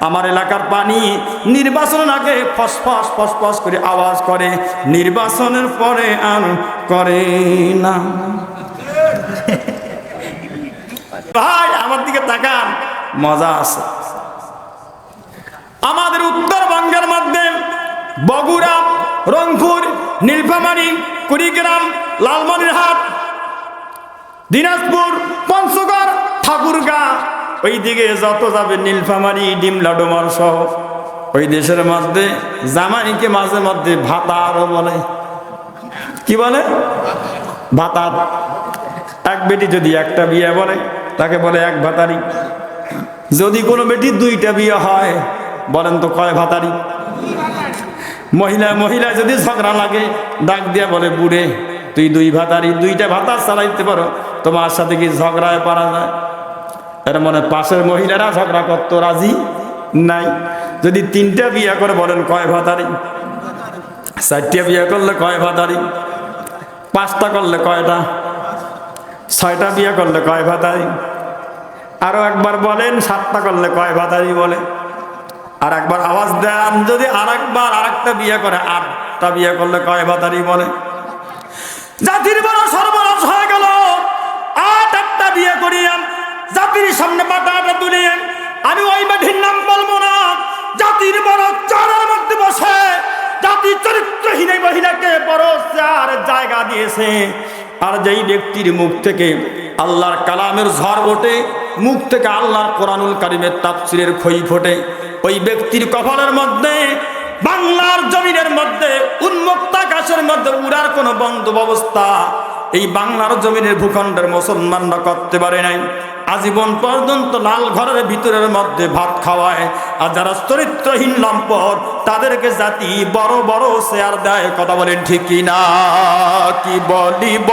আমার এলাকার পানি নির্বাচনের আগে ফসফস ফসফস করে আওয়াজ করে। নির্বাচনের পরে আর করে না। ভাই, আমার দিকে তাকান। মজা আছে। আমাদের উত্তরবঙ্গের মধ্যে বগুড়া, রংপুর, নীলফামারী, কুড়িগ্রাম, লালমনিরহাট, দিনাজপুর, পঞ্চগড়, ঠাকুরগা ওই দিকে যত যাবে নীলফামারী ডিমলা ডোমার সহ। ওই দেশের মধ্যে, জামাইকে মাঝে মধ্যে ভাতারও বলে। কি বলে? ভাতার। এক বেটি যদি একটা বিয়ে বলে, তাকে বলে এক ভাতারি। যদি কোনো বেটির দুইটা বিয়ে হয়, বলেন তো কয় ভাতারি? মহিলা মহিলা যদি ঝগড়া লাগে, ডাক দিয়া বলে, বুড়ে, তুই দুই ভাতারি, দুইটা ভাতা চালাইতে পারো। তোমার সাথে কি ঝগড়ায় পারা যায় এর মনে পাশের মহিলারা ঝগড়া করতো, রাজি নাই। যদি তিনটা বিয়ে করে বলেন, কয় ভাতারি? চারটা বিয়ে করলে কয় ভাতারি? পাঁচটা করলে কয়টা? ছয়টা বিয়ে করলে কয় ভাতারি? আরও একবার বলেন, সাতটা করলে কয় ভাতারি বলে? আর একবার আওয়াজ দেন, যদি আর একবার আর একটা বিয়ে করে, আটটা বিয়ে করলে কয় ভাতারি বলে? জাতির বড় সর্বনাশ হয়ে গেল। আট একটা বিয়ে করিয়াম জাতির সামনে পাটাটা তুলিয়ে আমি ওই বেঠির নাম বলব না। জাতির বড় চারের মধ্যে বসে জাতির চরিত্রহীন মহিলাকে বড় চার জায়গা দিয়েছে। আর যেই ব্যক্তির মুখ থেকে আল্লাহর কালামের ঝড় ওঠে, মুখ থেকে আল্লাহর কোরআনুল কারিমের তাফসিরের খই ফোটে, ওই ব্যক্তির কপালের মধ্যে, বাংলার জমিনের মধ্যে, উন্মুক্ত আকাশের মধ্যে উড়ার কোনো বন্ধ ব্যবস্থা এই বাংলার জমিনের ভূখণ্ডের মুসলমানরা করতে পারে নাই। আজীবন পর্যন্ত লাল ঘরের ভিতরের মধ্যে ভাত খাওয়ায়। আর যারা চরিত্রহীন লম্পট, তাদেরকে জাতি বড় বড় শেয়ার দেয়। কথা বলেন ঠিক না? কি বলিব?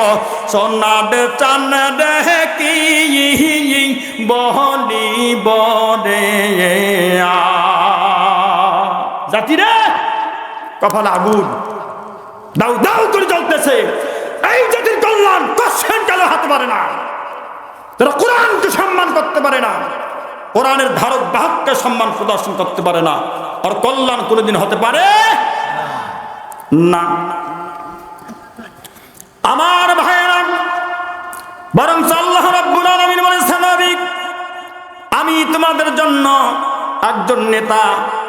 সোনার চান রে? কি জাতি রে, কপাল আগুন। দাউ দাউ করে জ্বলতেছে। এই জাতির কল্যাণ কোশ্চেন কেন হাতে পারে না। তারা কোরআনকে সম্মান করতে পারে না, কোরআনের ধারক বাহককে সম্মান প্রদর্শন করতে পারে না, আর কল্যাণ কোনোদিন হতে পারে না। আমার ভাইয়েরা বরং আল্লাহ রাব্বুল আলামিন বলেছেন আমি তোমাদের জন্য একজন নেতা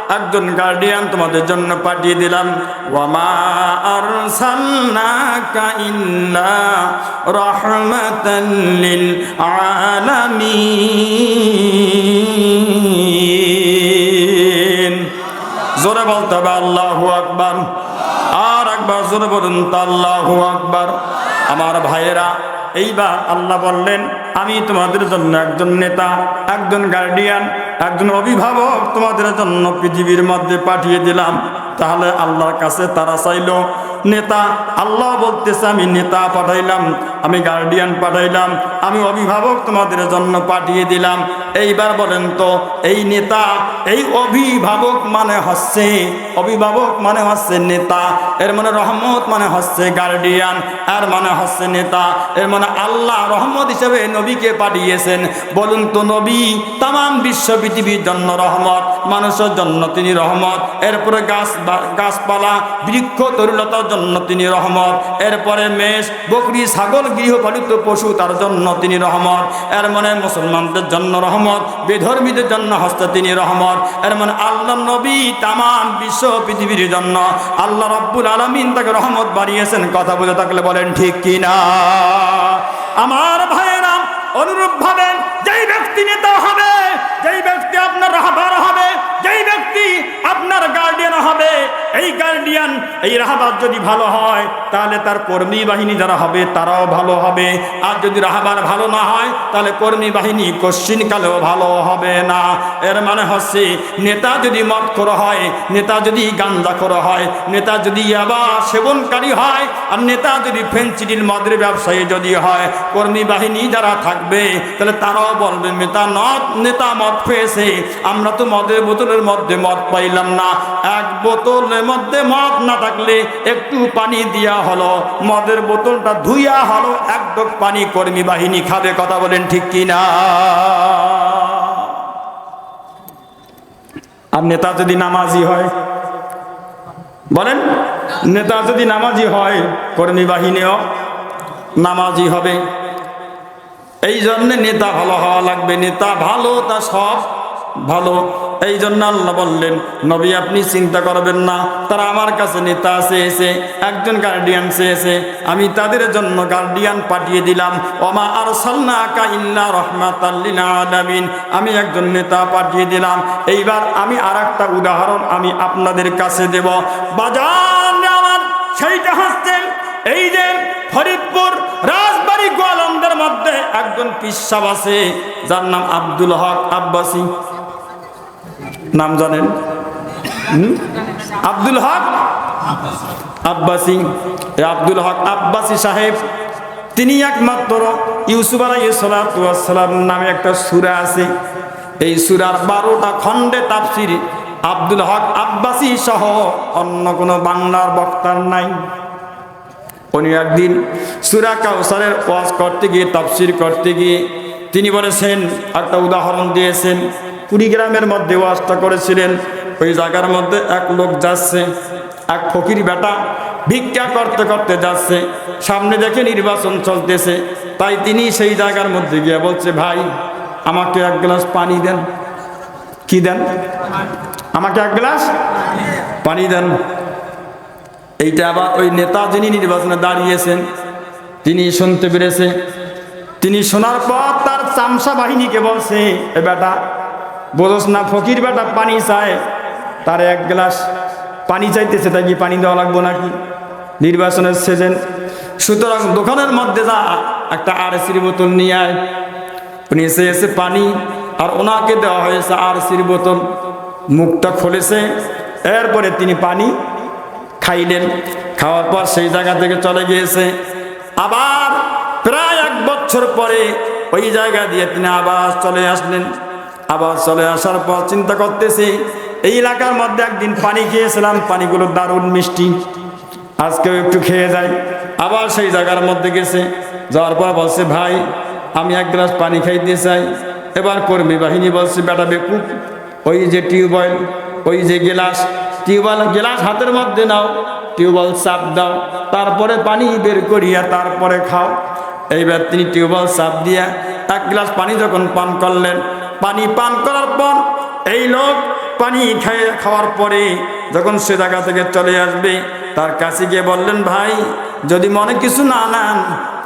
একজন গার্ডিয়ান তোমাদের জন্য পাঠিয়ে দিলাম। ওয়ামা আলামিন। জোরে বলতে হবে আল্লাহু আকবার। আর একবার জোরে বলুন আল্লাহু আকবার। আমার ভাইয়েরা, এইবার আল্লাহ বললেন, আমি তোমাদের জন্য একজন নেতা, একজন গার্ডিয়ান একজন অভিভাবক তোমাদের জন্য পৃথিবীর মধ্যে পাঠিয়ে দিলাম। তাহলে আল্লাহর কাছে তারা চাইল, নেতা, আল্লাহ বলতেছে আমি নেতা পাঠাইলাম, আমি গার্ডিয়ান পাঠাইলাম, আমি অভিভাবক তোমাদের জন্য পাঠিয়ে দিলাম। এইবার বলেন তো, এই নেতা, এই অভিভাবক মানে হচ্ছে, অভিভাবক মানে হচ্ছে নেতা, এর মানে রহমত মানে হচ্ছে গার্ডিয়ান আর মানে হচ্ছে নেতা, এর মানে আল্লাহ রহমত হিসেবে নবীকে পাঠিয়েছেন। বলুন তো নবী তাম বিশ্ব পৃথিবীর জন্য রহমত, মানুষের জন্য তিনি রহমত, এরপরে গাছ গাছপালা, বৃক্ষ তরুলতার জন্য তিনি রহমত, এরপরে মেষ, বকরি, ছাগল, গৃহপালিত পশু তার জন্য তিনি রহমত, এর মানে মুসলমানদের জন্য রহমত। বেধর্মীদের জন্য হস্ত তিনি রহমত। এর মানে আল্লাহ নবী তাম বিশ্ব পৃথিবীর জন্য আল্লাহ রব্বুল আলমিন তাকে রহমত বাড়িয়েছেন। কথা বলে থাকলে বলেন, ঠিক কিনা? আমার ভাইয়েরা, অনুরূপ ভাবে যেই ব্যক্তি নেতা হবে, যেই ব্যক্তি আপনার রাহবার হবে, যেই ব্যক্তি আপনার গার্ডিয়ান হবে এই গার্ডিয়ান এই রাহবার যদি ভালো হয়, তাহলে তার কর্মী বাহিনী যারা হবে, তারাও ভালো হবে। আর যদি রাহাবার ভালো না হয়, তাহলে কর্মী বাহিনী কশ্চিন কালেও ভালো হবে না। এর মানে হচ্ছে, নেতা যদি মত করা হয়, নেতা যদি গান্দা করা হয়, নেতা যদি আবার সেবনকারী হয়, আর নেতা যদি ফেন্সিডিল মদের ব্যবসায়ী যদি হয়, কর্মী বাহিনী যারা থাকবে, তাহলে তারাও বলবে, নেতা নদ নেতা মদ পেয়েছে আমরা তো মদের বোতলের মধ্যে মদ পাইলাম না। এক বোতলের মধ্যে মদ না থাকলে একটু পানি দিয়া হলো, মদের বোতলটা ধুইয়া হলো, এক ডোক পানি কর্মী বাহিনী খাবে, কথা বলেন ঠিক কিনা? আর নেতা যদি নামাজি হয়, বলেন, নেতা যদি নামাজি হয়, কর্মী বাহিনীও নামাজি হবে। এই জন্য নেতা ভালো হওয়া লাগবে, নেতা ভালো তা সব ভালো। এই জন্য আল্লাহ বললেন, নবী, আপনি চিন্তা করবেন না। তারা আমার কাছে নেতা এসে একজন গার্ডিয়ান চেয়েছে। আমি তাদের জন্য গার্ডিয়ান পাঠিয়ে দিলাম। ওমা আর সাল্লাকা ইল্লা রহমাতাল্লিল আলামিন। আমি একজন নেতা পাঠিয়ে দিলাম। এইবার আমি আর একটা উদাহরণ আমি আপনাদের কাছে দেব। বাজার সেইটা হচ্ছে এই যে ফরিদপুর রাজবাড়ি গোয়ালন্দের মধ্যে একজন পিসাব আছে, যার নাম আব্দুল হক আব্বাসী। নাম জানেন? আব্দুল হক? আব্বাসী। আব্দুল হক আব্বাসী সাহেব। তিনি একমাত্র ইউসুফ আলাইসালাম নামে একটা সুরা আছে। এই সুরার বারোটা খণ্ডে তাফসির আব্দুল হক আব্বাসী সহ অন্য কোনো বাংলার বক্তার নাই। উনি একদিন সুরা কাউসারের ওয়াজ করতে গিয়ে, তাফসির করতে গিয়ে তিনি বলেছেন, একটা উদাহরণ দিয়েছেন কুড়িগ্রামের মধ্যে ওয়াজটা করেছিলেন। ওই জায়গার মধ্যে এক লোক যাচ্ছে, এক ফকির বেটা ভিক্ষা করতে করতে যাচ্ছে। সামনে দেখে নির্বাচন চলতেছে। তাই তিনি সেই জায়গার মধ্যে গিয়ে বলছে, ভাই, আমাকে এক গ্লাস পানি দেন। কি দেন? আমাকে এক গ্লাস পানি দেন। এইটা আবার ওই নেতা যিনি নির্বাচনে দাঁড়িয়েছেন, তিনি শুনতে পেরেছে। তিনি শোনার পর তার চামসা বাহিনীকে বলছে, এ বেটা বোঝস না, ফকির বেটা পানি চায়। তার এক গ্লাস পানি চাইতেছে, তাই কি পানি দেওয়া লাগবো নাকি? নির্বাচনের সেজেন সুতরাং দোকানের মধ্যে যা একটা আর সির বোতল নিয়ে আয়। উনি এসে এসে পানি আর ওনাকে দেওয়া হয়েছে আর সির বোতল। মুখটা খুলেছে, এরপরে তিনি পানি খাইলেন। খাওয়ার পর সেই জায়গা থেকে চলে গিয়েছে। আবার প্রায় এক বছর পরে ওই জায়গা দিয়ে তিনি আবার চলে আসলেন। আবার চলে আসার পর চিন্তা করতেছি, এই এলাকার মধ্যে একদিন পানি খেয়েছিলাম, পানিগুলো দারুণ মিষ্টি। আজকেও একটু খেয়ে যাই। আবার সেই জায়গার মধ্যে গেছে। যাওয়ার পর বলছে, ভাই, আমি এক গ্লাস পানি খাইতে চাই। এবার কর্মী বাহিনী বলছে, বেটা বেকুব ওই যে টিউবওয়েল ওই যে গেলাস টিউবওয়েল গেলাস হাতের মধ্যে নাও টিউবওয়েল চাপ দাও, তারপরে পানি বের করিয়া তারপরে খাও। এইবার তিনি টিউবওয়েল চাপ দিয়া এক গ্লাস পানি যখন পান করলেন পানি পান করার পর এই লোক পানি খেয়ে খাওয়ার পরে যখন সে জায়গা থেকে চলে আসবে, তার কাছে গিয়ে বললেন, ভাই, যদি মনে কিছু না নেন,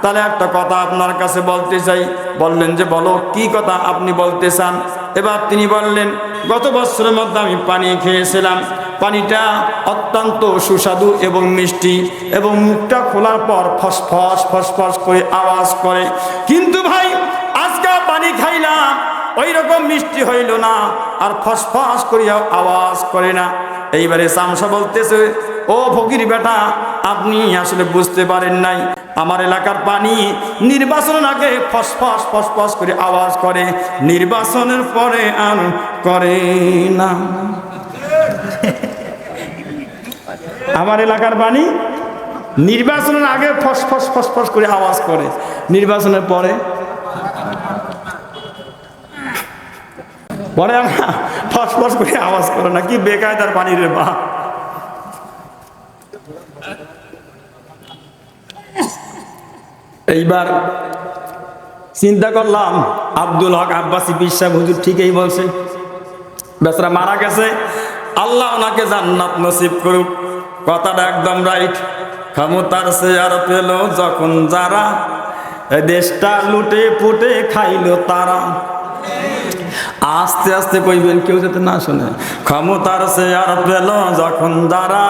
তাহলে একটা কথা আপনার কাছে বলতে চাই। বললেন যে, বলো, কি কথা আপনি বলতে চান? এবার তিনি বললেন, গত বছরের মধ্যে আমি পানি খেয়েছিলাম। পানিটা অত্যন্ত সুস্বাদু এবং মিষ্টি এবং মুখটা খোলার পর ফসফস ফসফস করে আওয়াজ করে। কিন্তু ভাই, আজকে পানি খাইলাম ওই রকম মিষ্টি হইল না, আর ফসফস করিয়া আওয়াজ করে না। এইবারে সামসা বলতেছে, ও ফকির বেটা, আপনি আসলে বুঝতে পারেন নাই, আমার এলাকার পানি নির্বাচনের আগে ফসফস ফসফস করে আওয়াজ করে, নির্বাচনের পরে আর করে না। আমার এলাকার পানি নির্বাচনের আগে ফসফস ফসফস করে আওয়াজ করে, নির্বাচনের পরে পরে ফসফস করে আওয়াজ করে না, কি বেকায়দার পানি রে বা এইবার চিন্তা করলাম, আব্দুল হক আব্বাসী বিশ্বাস হুজুর ঠিকই বলছে। বেচারা মারা গেছে। আল্লাহ ওনাকে জান্নাত নসিব করুক। কথাটা একদম রাইট ক্ষমতার আর পেল যখন যারা দেশটা লুটে পুটে খাইলো তারা। আস্তে আস্তে কইবেন, কেউ যাতে না শোনে। ক্ষমতার সে আর পেল যখন যারা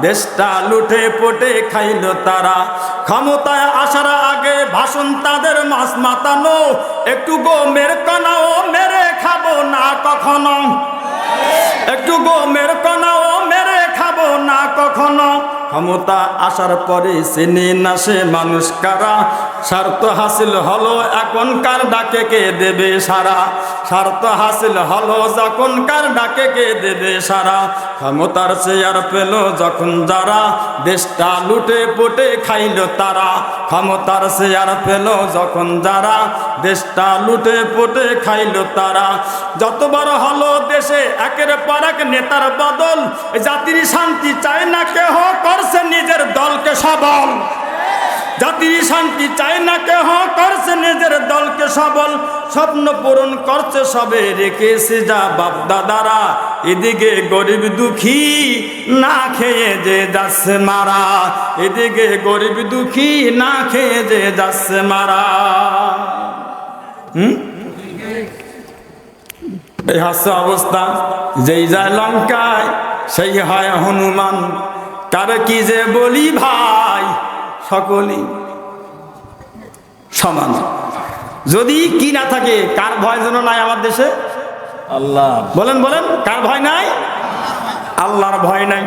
দেশটা লুটে পুটে খাইল তারা। ক্ষমতায় আসার আগে ভাষণ তাদের মাছ মাতানো। একটু গোমের কনাও, মেরে খাব না কখনো। একটু গোমের কনাও, মেরে খাব না কখনো। ক্ষমতা আসার পরে চিনি না সে মানুষ কারা? স্বার্থ হাসিল হলো এখনকার ডাকে কে দেবে সারা স্বার্থ হাসিল হলো যখনকার ডাকে কে দেবে সারা ক্ষমতার চেয়ার পেল যখন যারা, দেশটা লুটে পুটে খাইল তারা। ক্ষমতার চেয়ার পেল যখন যারা, দেশটা লুটে পুটে খাইল তারা। যতবার হলো দেশে একের পর এক নেতার বদল, জাতির শান্তি চায় না কেহ করছে নিজের দলকে সবল। জাতির শান্তি চায় না কেহ, করছে নিজের দলকে সবল। স্বপ্ন পূরণ করছে সবে রেখেছে যা বাপ দাদারা। এদিকে গরিব দুঃখী না খেয়ে যে যাচ্ছে মারা। এদিকে গরিব দুঃখী না খেয়ে যে যাচ্ছে মারা। এই হাস্য অবস্থা, যেই যায় লঙ্কায়, সেই হয় হনুমান। কার কি যে বলি ভাই? সকলেই সমান। যদি কি না থাকে কার ভয় যেন নাই আমার দেশে? আল্লাহ। বলেন বলেন কার ভয় নাই? আল্লাহর ভয় নাই।